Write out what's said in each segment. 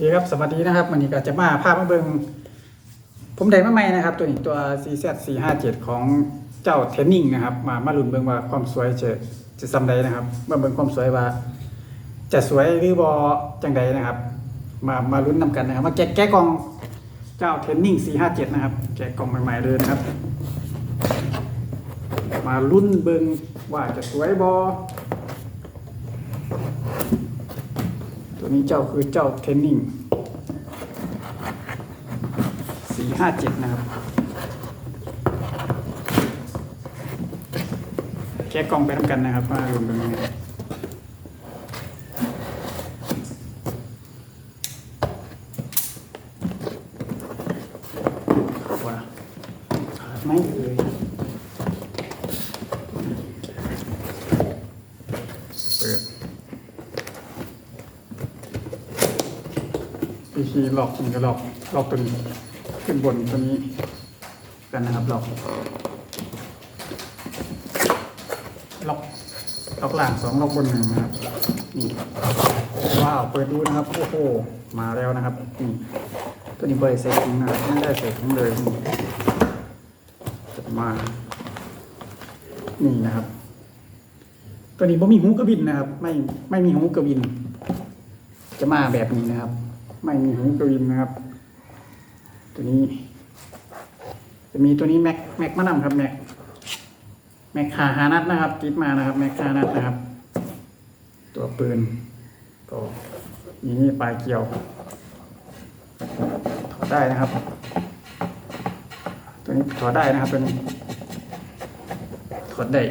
คครับสวัสดีนะครับวันนี้ก็จะมาภาพมาเบิงผมได้มาใหม่นะครับ ตัวนี้ตัว CZ 4 5 7 ของเจ้าเทนนิงนะครับ มามาลุ้นเบิงว่าความสวยจะจะซำใดนะครับ มาเบิงความสวยว่า จะสวยหรือบอจังใดนะครับ มามาลุ้นนำกันนะครับมาแกะแกะกล่องเจ้าเทนนิง4 5 7 นะครับ แกะกล่องใหม่ๆเลยนะครับ มาลุ้นเบิงว่าจะสวยบอ ตัว นี้เจ้าคือเจ้าเทนนิงสี่ห้าเจ็ดนะครับแกะกล่องไปทำกันนะครับว่ารวมเป็นยังไงาไม่เอ่ยเปิด วิธีหลอกมันก็หลอกหลอกตัวนี้ขึ้นบนตัวนี้กันนะครับหลอกล็อกล็อกหล่างสองล็อกบนหนึ่งนะครับนี่ว้าวเปิดดูนะครับโอ้โหมาแล้วนะครับนี่ตัวนี้เบยเสร็จนะครับไม่ได้เสร็จทั้งเลยนี่จะมานี่นะครับ ตัวนี้บ่มีหูกระบินนะครับ ไม่ไม่มีหูกระบิน จะมาแบบนี้นะครับ ไม่มีหูกระวินนะครับ ตัวนี้ จะมีตัวนี้แม็กแม็กมานำครับแม็กแม็กขาหานัดนะครับติดมานะครับแม็กขานัดนะครับ ตัวปืนก็มีนี่ปลายเกี่ยวถอดได้นะครับ ตัวนี้ถอดได้นะครับตัวนี้ถอดได้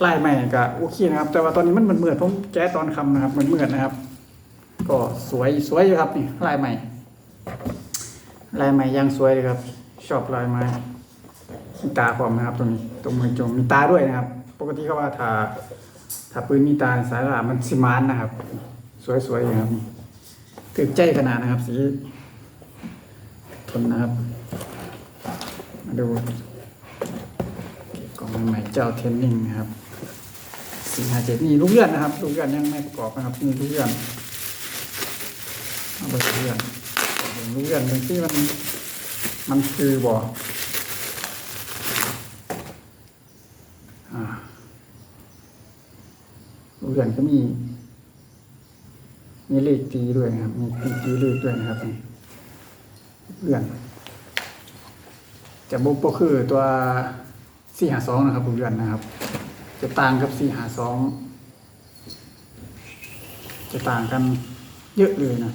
ไล่ใหม่ก็โอเคนะครับ แต่ว่าตอนนี้มันเหมือนเหมือนผมแก้ตอนคำนะครับเหมือนเหมือนนะครับ ก็สวยสวยอยู่ครับนี่ลายใหม่ ลายใหม่ยังสวยเลยครับ ชอบลายไม้มีตาความนะครับตรงนี้ตรงมือจงมีตาด้วยนะครับ ปกติเขาว่าถ้าถ้าปืนมีตาสายลามันสิมานนะครับ สวยๆอย่างครับนี่ถึกใจขนาดนะครับ สีทนนะครับ มาดูกล่องใหม่เจ้าเทนนิงนะครับสี่ห้าเจ็ดนี่ลูกเลื่อนนะครับ ลูกเลื่อนยังไม่ประกอบนะครับนี่ลูกเลื่อน เอาไปเรียนเรียนเป็นที่มันมันคือบ่อ่าเรียนก็มีมีเลขตีด้วยนะครับ มีตีตีเลขด้วยนะครับนี่เรียนจะบุกก็คือตัวสี่หาสองนะครับเรียนนะครับ จะต่างกับสี่หาสองจะต่างกันเยอะเลยนะ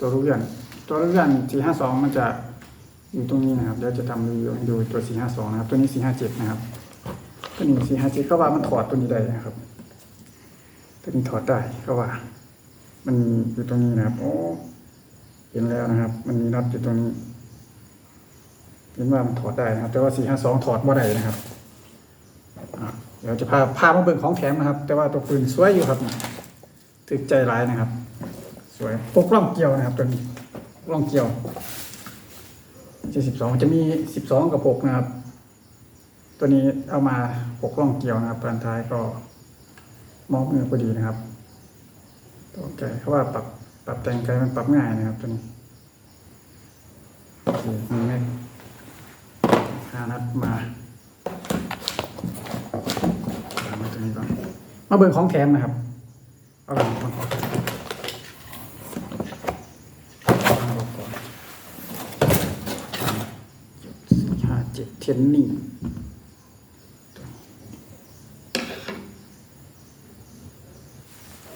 ตัวรูปเรือน ตัวรูปเรือนสี่ห้าสองมันจะอยู่ตรงนี้นะครับเดี๋ยวจะทำรีวิวให้ดูตัวสี่ห้าสองนะครับ ตัวนี้สี่ห้าเจ็ดนะครับ ตัวนี้สี่ห้าเจ็ดก็ว่ามันถอดตัวนี้ได้นะครับ ตัวนี้ถอดได้ก็ว่า มันอยู่ตรงนี้นะครับ โอ้เห็นแล้วนะครับ มันมีน็อตอยู่ตรงนี้ เห็นว่ามันถอดได้นะครับ แต่ว่าสี่ห้าสองถอดบ่ได้นะครับเดี๋ยวจะพาพามาเบิ่งของแถมนะครับ แต่ว่าตัวปืนสวยอยู่ครับถึกใจร้ายนะครับ สวยพวกล่องเกี่ยวนะครับตัวนี้ล่องเกี่ยวจะสิบสองจะมีสิบสองกับหกนะครับ ตัวนี้เอามาหกล่องเกี่ยวนะครับปันท้ายก็มองมือพอดีนะครับตัวไก่เขาว่าปรับปรับแต่งไกลมันปรับง่ายนะครับ ตัวนี้โอเคมีแม็กหานัดมาวาตัวนี้ก่อนมาเบิ่งของแถมนะครับเอาหลังมาก่อห้า เจ็ดเทนนิ่ง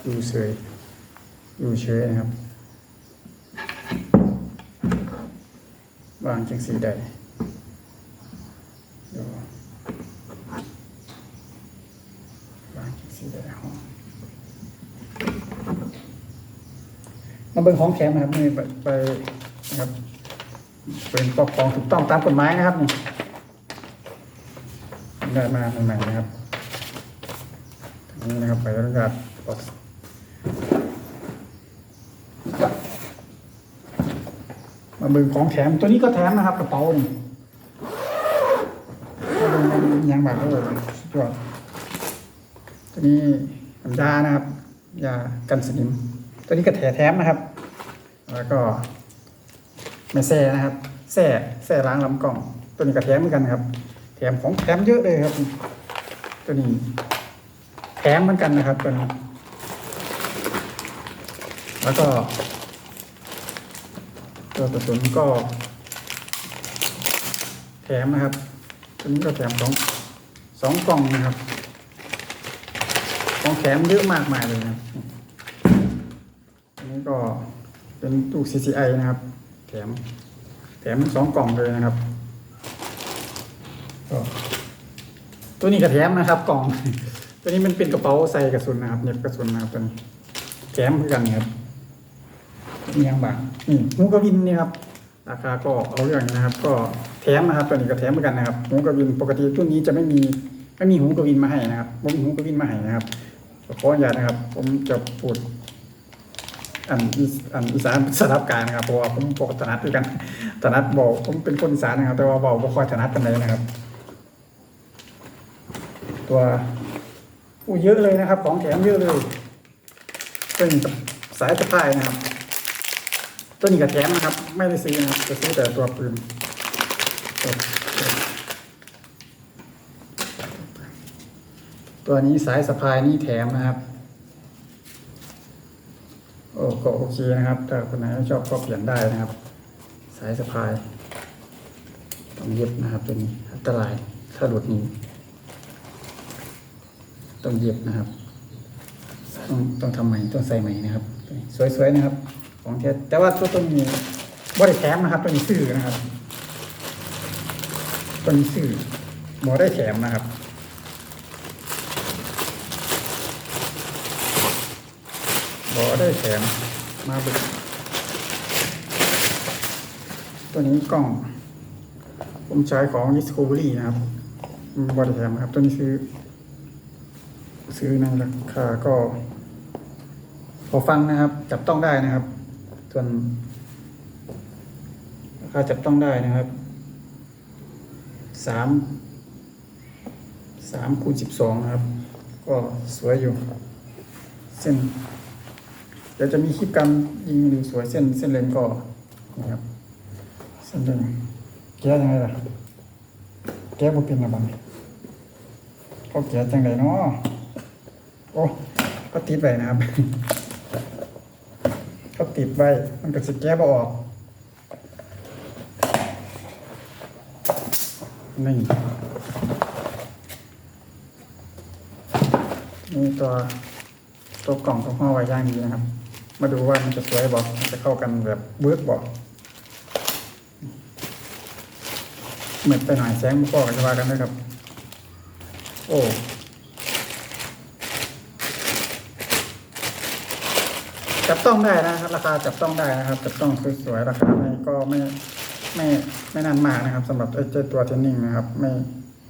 อยู่เฉยอยู่เฉยนะครับ วางจังสีใดดูวางจังสีใดห้องมาเบิ่งของแถมนะครับนี่ไปไปนะครับเป็นปกครองถูกต้องตามกฎหมายนะครับนี่ ได้มาใหม่ๆนะครับอันนี้นะครับไปแล้วก็กดมาเบิ่งของแถมตัวนี้ก็แถมนะครับกระเป๋านี่ก็เป็นยางบาดโอ้สุดยอดตัวนี้น้ำยานะครับยากันสนิม ตัวนี้ก็แถแถมนะครับ แล้วก็ไม่แซ่นะครับแซ่แซ่ล้างลำกล่อง ตัวนี้ก็แถมเหมือนกันครับ แถมของแถมเยอะเลยครับ ตัวนี้แถมเหมือนกันนะครับตัวนี้แล้วก็ ตัวกระสุนก็ แถมนะครับตัวนี้ก็แถมสองสองกล่องนะครับของแถมเยอะมากมายเลยนะครับอันนี้ก็เป็นตู้ CCI นะครับ แถม แถมสองกล่องเลยนะครับ ตัวนี้ก็แถมนะครับ กล่อง ตัวนี้มันเป็นกระเป๋าใส่กระสุนนะครับเหน็บกระสุนนะครับตัวนี้แถมเหมือนกันครับมีอย่างบางนี่หูกระวินนี่ครับราคาก็เอาเรื่องนะครับ ก็แถมนะครับตัวนี้ก็แถมเหมือนกันนะครับหูกระวินปกติตัวนี้จะไม่มีไม่มีหูกระวินมาให้นะครับผมมีหูกระวินมาให้นะครับขออนุญาตนะครับ ผมจะพูดอันอันอีสานสลับการนะครับเพราะว่าผมบอกถนัดด้วยกันถนัดบอกผมเป็นคนอีสานนะครับ แต่ว่าบอกบ่ค่อยถนัดกันเลยนะครับ ตัวอู้เยอะเลยนะครับ ของแถมเยอะเลยเป็นสายสะพายนะครับ ตัวนี้ก็แถมนะครับ ไม่ได้ซื้อนะครับจะซื้อแต่ตัวปืนตัวนี้สายสะพายนี่แถมนะครับโอ้ก็โอเคนะครับแต่คนไหนไม่ชอบก็เปลี่ยนได้นะครับ สายสะพาย ต้องเย็บนะครับตัวนี้อันตรายถ้าหลุดนี้ ต้องเย็บนะครับ ต้องต้องทำใหม่ต้องใส่ใหม่นะครับ สวยๆนะครับ ของแท้แต่ว่าตัวตัวนี้บริแถมนะครับตัวนี้ซื้อนะครับตัวนี้ซื้อบอได้แถมนะครับบอได้แถมมาเป็นตัวนี้กล่อง ผมใช้ของ Discovery นะครับบอได้แถมนะครับ ตัวนี้ซื้อ ซื้อในราคาก็ พอฟังนะครับ จับต้องได้นะครับ ส่วนราคาจับต้องได้นะครับสามสามคูณสิบสองนะครับ ก็สวยอยู่ เส้นเดี๋ยวจะมีคลิปการยิงดูสวยเส้นเส้นเลนก็นี่ครับเส้นเลนแก้ยังไงล่ะแก้บุเป็นอะบ้างเขาแก้จังไดเนาะ โอ้ก็ติดไว้นะครับ ก็ติดไว้มันก็สิแก้บออกนี่นี่ตัวตัวกล่องของห่อไว้ย่างดีนะครับ มาดูว่ามันจะสวยบอกมันจะเข้ากันแบบเวิร์กบอกเหมือนไปหน่อยแสงมุกก็จะว่ากันนะครับ โอ้ จับต้องได้นะครับ ราคาจับต้องได้นะครับ จับต้องสวยๆราคาไม่ก็ไม่ไม่ไม่นานมากนะครับสำหรับไอ้เจ้ตัวเทนนิ่งนะครับ ไม่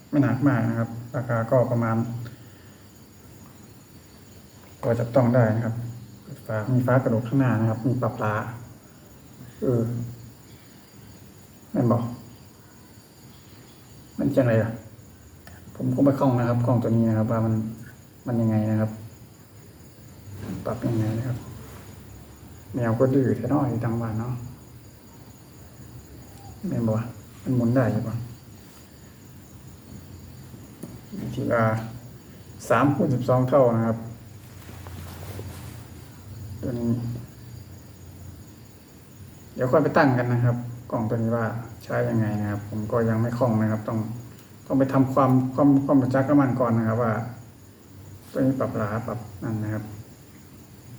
ไม่หนักมากนะครับ ราคาก็ประมาณก็จับต้องได้นะครับฟ้ามีฟ้ากระโดดข้างหน้านะครับ มีปลาปลาเออแม่บอก มันจังไรล่ะ ผมก็ไม่คล่องนะครับกล้องตัวนี้นะครับ ว่ามันมันยังไงนะครับ ปรับยังไงนะครับ แมวก็ดื้อแท้น้อยตังวันเนาะแม่บอกมันหมุนได้ใช่ปะทีอาสามคูณสิบสองเท่านะครับ ตัวนี้ เดี๋ยวค่อยไปตั้งกันนะครับ กล่องตัวนี้ว่าใช้ยังไงนะครับ ผมก็ยังไม่คล่องนะครับ ต้องต้องไปทำความความความประจักษ์กับมันก่อนนะครับ ว่า ตัวนี้ปรับราปรับนั่นนะครับ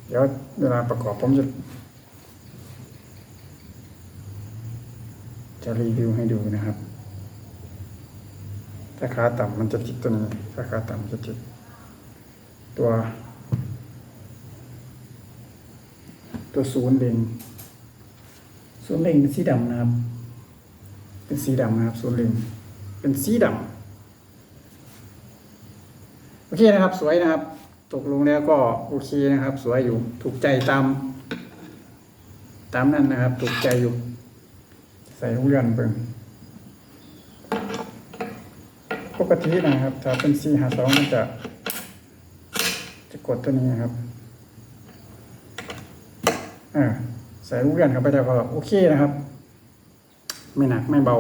เดี๋ยวเวลาประกอบผมจะ จะรีวิวให้ดูนะครับ ถ้าขาต่ำมันจะติดตัวนี้ ถ้าขาต่ำจะติดตัว ตัวศูนย์เล็งศูนย์เล็งเป็นสีดำนะครับ เป็นสีดำนะครับศูนย์เล็งเป็นสีดำโอเคนะครับ สวยนะครับ ตกลงแล้วก็โอเคนะครับ สวยอยู่ถูกใจตาม ตามนั้นนะครับ ถูกใจอยู่ ใส่ลูกเรือนเบิ่งปกตินะครับ ถ้าเป็น4 5 2มันจะ จะกดตัวนี้นครับอ่าใส่ลูกเลื่อนเข้าไปแล้วก็โอเคนะครับ ไม่หนักไม่เบา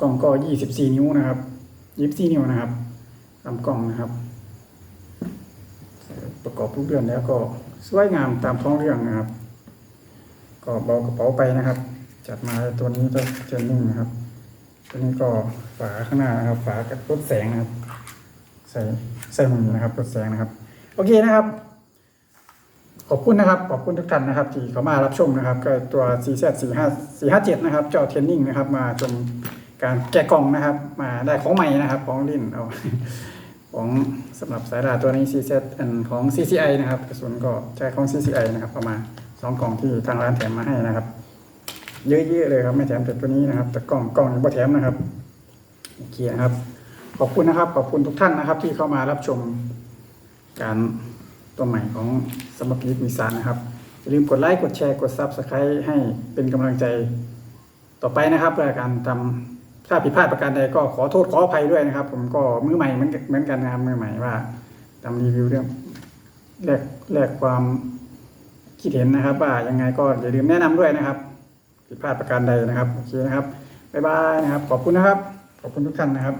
กล้องก็ยี่สิบสี่นิ้วนะครับยี่สิบสี่นิ้วนะครับลำกล้องนะครับ ประกอบลูกเลื่อนแล้วก็สวยงามตามท้องเรื่องนะครับ ก็เบากระเป๋าไปนะครับ จัดมาตัวนี้ก็เจนนิ่งนะครับ ตัวนี้ก็ฝาข้างหน้านะครับ ฝากับรถแสงนะครับ ใส่ใส่มือนะครับรถแสงนะครับ โอเคนะครับ ขอบคุณนะครับ ขอบคุณทุกท่านนะครับ ที่เข้ามารับชมนะครับ ก็ตัว c z 4 5 4 5 7นะครับ เจ้าเทนนิ่งนะครับ มาชมการแกะกล่องนะครับ มาได้ของใหม่นะครับ ของลิ้นเอา ของสำหรับสายดาตัวนี้ CZ อันของ CCI นะครับกระสุนก็ใช้ของ CCI นะครับประมาณสองกล่องที่ทางร้านแถมมาให้นะครับ เยอะๆเลยครับไม่แถมแต่ตัวนี้นะครับ แต่กล่องกล่องยังไม่แถมนะครับโอเคนะครับ ขอบคุณนะครับ ขอบคุณทุกท่านนะครับ ที่เข้ามารับชมการตัวใหม่ของสมบัติมีสารนะครับอย่าลืมกดไลค์กดแชร์กดซับสไครต์ให้เป็นกำลังใจต่อไปนะครับเพื่อการทำ ถ้าผิดพลาดประการใดก็ขอโทษขออภัยด้วยนะครับ ผมก็มือใหม่เหมือนเหมือนกันนะครับมือใหม่ว่าทำรีวิวเรื่องแลกแลกความคิดเห็นนะครับ ว่ายังไงก็อย่าลืมแนะนำด้วยนะครับผิดพลาดประการใดนะครับโอเคนะครับบ๊ายบายนะครับ ขอบคุณนะครับ ขอบคุณทุกท่านนะครับ